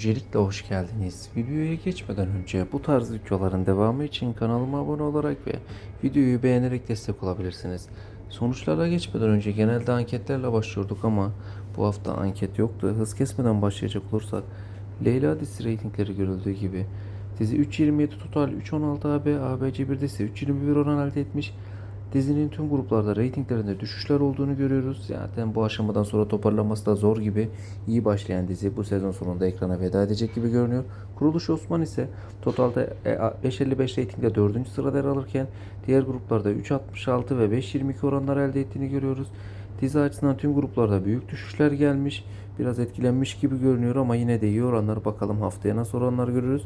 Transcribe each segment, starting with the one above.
Öncelikle hoş geldiniz. Videoya geçmeden önce bu tarz videoların devamı için kanalıma abone olarak ve videoyu beğenerek destek olabilirsiniz. Sonuçlara geçmeden önce genelde anketlerle başlıyorduk ama bu hafta anket yoktu. Hız kesmeden başlayacak olursak Leyla dizisi reytingleri görüldüğü gibi dizi 3.27 total 3.16 AB, ABC1'de ise 3.21 oran elde etmiş. Dizinin tüm gruplarda reytinglerinde düşüşler olduğunu görüyoruz. Zaten bu aşamadan sonra toparlaması da zor gibi. İyi başlayan dizi bu sezon sonunda ekrana veda edecek gibi görünüyor. Kuruluş Osman ise totalde e, 5.55 reytingde 4. sırada yer alırken diğer gruplarda 3.66 ve 5.22 oranlar elde ettiğini görüyoruz. Dizi açısından tüm gruplarda büyük düşüşler gelmiş. Biraz etkilenmiş gibi görünüyor ama yine de iyi oranlar. Bakalım haftaya nasıl oranlar görürüz.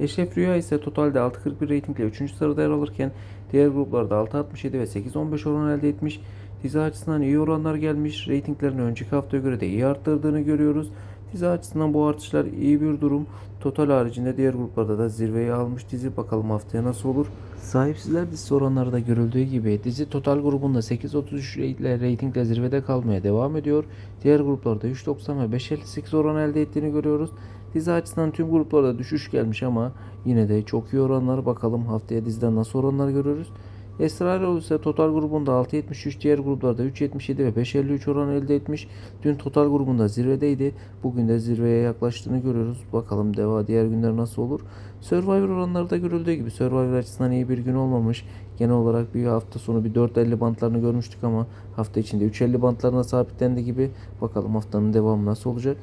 Eşref Rüya ise totalde 6.41 reytingle 3. sırada yer alırken diğer gruplarda 6.67 ve 8.15 oran elde etmiş. Dizi açısından iyi oranlar gelmiş. Reytinglerini önceki haftaya göre de iyi arttırdığını görüyoruz. Dizi açısından bu artışlar iyi bir durum. Total haricinde diğer gruplarda da zirveyi almış dizi. Bakalım haftaya nasıl olur. Sahipsizler dizisi oranları da görüldüğü gibi dizi total grubunda 8.33 ile reytingle zirvede kalmaya devam ediyor. Diğer gruplarda 3.90 ve 5.58 oran elde ettiğini görüyoruz. Dizi açısından tüm gruplarda düşüş gelmiş ama yine de çok iyi oranlar. Bakalım haftaya diziden nasıl oranlar görürüz. Esra Erol ise total grubunda 6.73 diğer gruplarda 3.77 ve 5.53 oran elde etmiş. Dün total grubunda zirvedeydi. Bugün de zirveye yaklaştığını görüyoruz. Bakalım deva diğer günler nasıl olur. Survivor oranları da görüldüğü gibi Survivor açısından iyi bir gün olmamış. Genel olarak bir hafta sonu bir 4.50 bantlarını görmüştük ama hafta içinde 3.50 bantlarına sabitlendi gibi. Bakalım haftanın devamı nasıl olacak.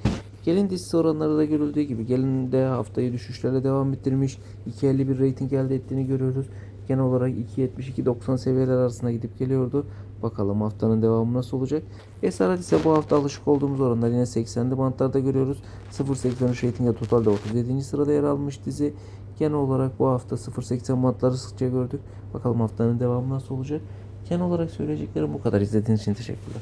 Gelin dizisi oranları da görüldüğü gibi Gelin de haftayı düşüşlerle devam ettirmiş. 2.51 reyting elde ettiğini görüyoruz. Genel olarak 2.72-90 seviyeler arasında gidip geliyordu. Bakalım haftanın devamı nasıl olacak. Esaret ise bu hafta alışık olduğumuz oranlar yine 80'li bantlarda görüyoruz. 0.83 reytinge totalde 37. sırada yer almış dizi. Genel olarak bu hafta 0.80 bantları sıkça gördük. Bakalım haftanın devamı nasıl olacak. Genel olarak söyleyeceklerim bu kadar. İzlediğiniz için teşekkürler.